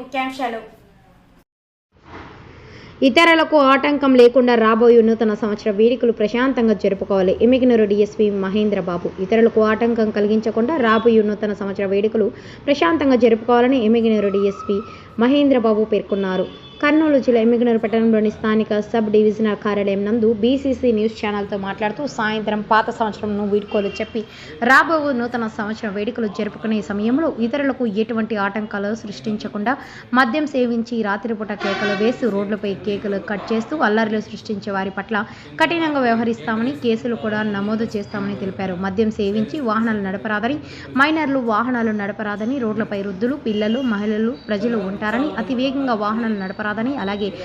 ముఖ్యాంశాలు. ఇతరులకు ఆటంకం లేకుండా రాబోయే నూతన సంవత్సర వేడుకలు ప్రశాంతంగా జరుపుకోవాలి. ఎమిగినరు డిఎస్పీ మహేంద్ర బాబు ఇతరులకు ఆటంకం కలిగించకుండా రాబోయే నూతన సంవత్సర వేడుకలు ప్రశాంతంగా జరుపుకోవాలని ఎమిగినరు డిఎస్పీ మహేంద్ర బాబు పేర్కొన్నారు. కర్నూలు జిల్లా ఎమ్మిగనూరు పట్టణంలోని స్థానిక సబ్ డివిజనల్ కార్యాలయం నందు బీసీసీ న్యూస్ ఛానల్తో మాట్లాడుతూ సాయంత్రం పాత సంవత్సరంను వీడ్కోలు చెప్పి రాబో నూతన సంవత్సరం వేడుకలు జరుపుకునే సమయంలో ఇతరులకు ఎటువంటి ఆటంకాలు సృష్టించకుండా మద్యం సేవించి రాత్రిపూట కేకలు వేసి రోడ్లపై కేకులు కట్ చేస్తూ అల్లర్లు సృష్టించే వారి పట్ల కఠినంగా వ్యవహరిస్తామని కేసులు కూడా నమోదు చేస్తామని తెలిపారు. మద్యం సేవించి వాహనాలు నడపరాదని మైనర్లు వాహనాలు నడపరాదని రోడ్లపై వృద్ధులు పిల్లలు మహిళలు ప్రజలు ఉంటారని అతి వేగంగా వాహనాలు రాదని అలాగే